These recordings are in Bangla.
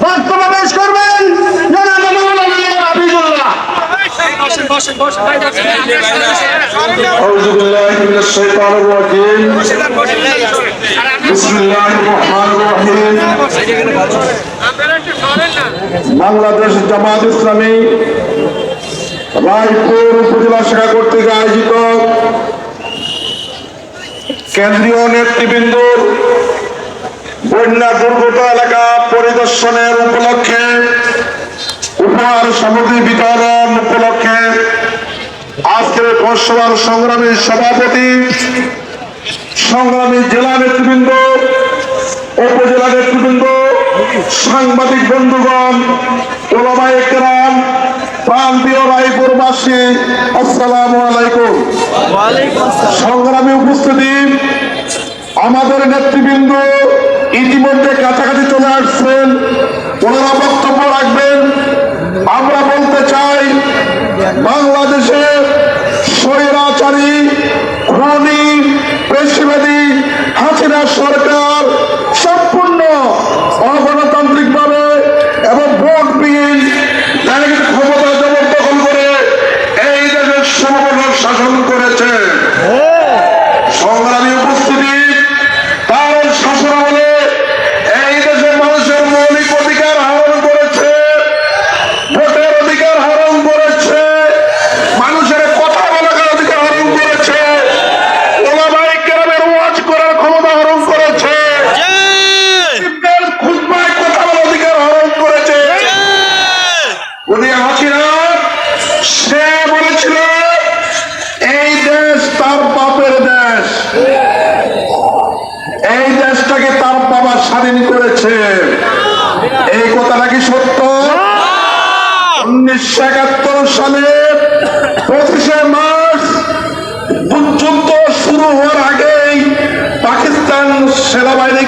বক্তব্য করবেন বাংলাদেশ জামাত ইসলামী রায়পুর উপজেলা শাখা কর্তৃক আয়োজিত কেন্দ্রীয় নেতৃবৃন্দ, বন্যা দুর্গত এলাকা পরিদর্শনের উপলক্ষে উপহার সামগ্রী বিতরণ উপলক্ষে আজকের পৌরসভার সংগ্রামী সভাপতি সংগ্রামী জেলা নেতৃবৃন্দ উপজেলা নেতৃবৃন্দ সাংবাদিক বন্ধুগণ ওলামায় কেরাম প্রান্তীয় রায়পুরবাসী আসসালাম আলাইকুম। সংগ্রামী উপস্থিতি আমাদের নেতৃবৃন্দ ইতিমধ্যে কাছাকাছি চলে আসছেন। ওনারা বক্তব্য রাখবেন। আমরা বলতে চাই, বাংলাদেশে স্বৈরাচারী, খুনি পেশিবাদী হাসিনা সরকার সত্য। উনিশশো একাত্তর সালের পঁচিশে মার্চ পর্যন্ত শুরু হওয়ার আগেই পাকিস্তান সেনাবাহিনী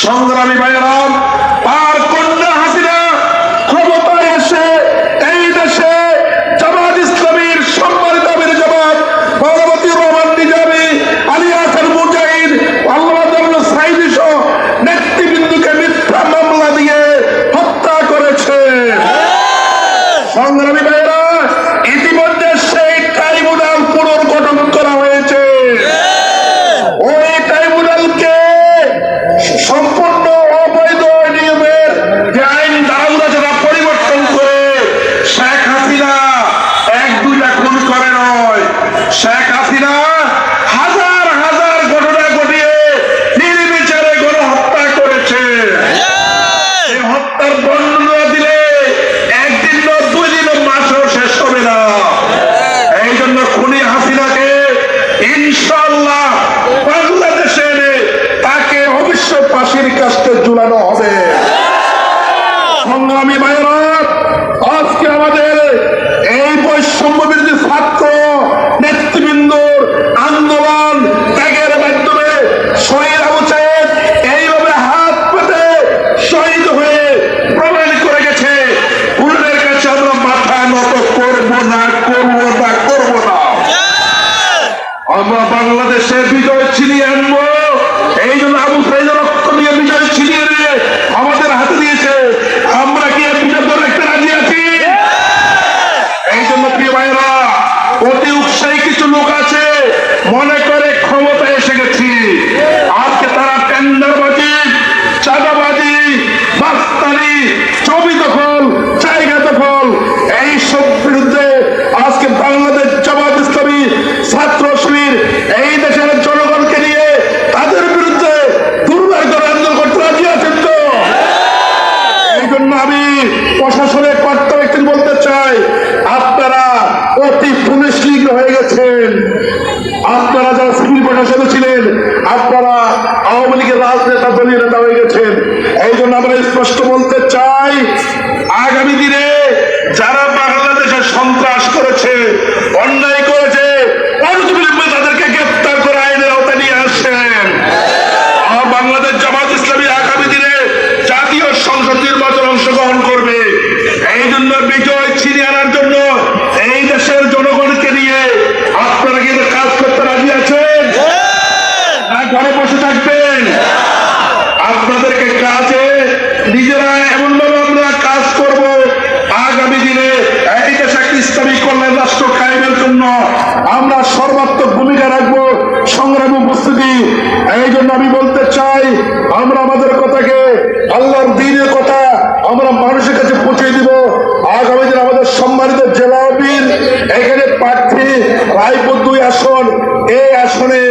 সংগ্রামী ভাইয়েরা ইনশাল্লাহ রাজনেতা দলীয় নেতা হয়ে গেছেন এই জন্য আমরা স্পষ্ট বলতে চাই আগামী আমরা সর্বাত্মক ভূমিকা রাখব সংগ্রাম উপস্থিতি। এই জন্য আমি বলতে চাই, আমরা আমাদের কথাকে আল্লাহর দিনের কথা আমরা মানুষের কাছে পৌঁছে দিব। আগামী দিন আমাদের সম্মানিত জেলা অফিস এখানে প্রার্থী, রায়পুর দুই আসন, এই আসনে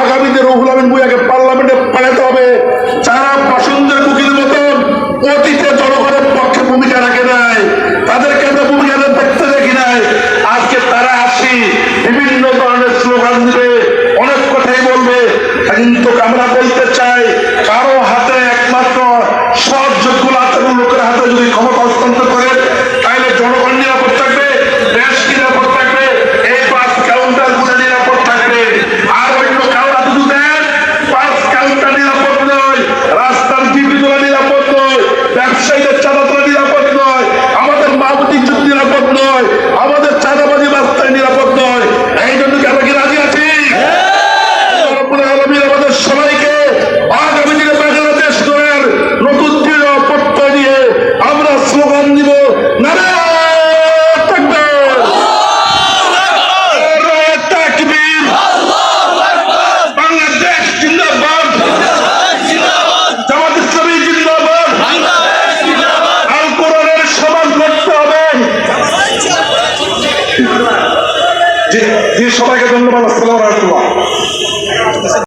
আগামী দিন রহুল আমিন বুয়া ব্যবসায়ীদের চাঁদা সবাইকে ধন্যবাদ আসসালাম রহমতুল্লাহ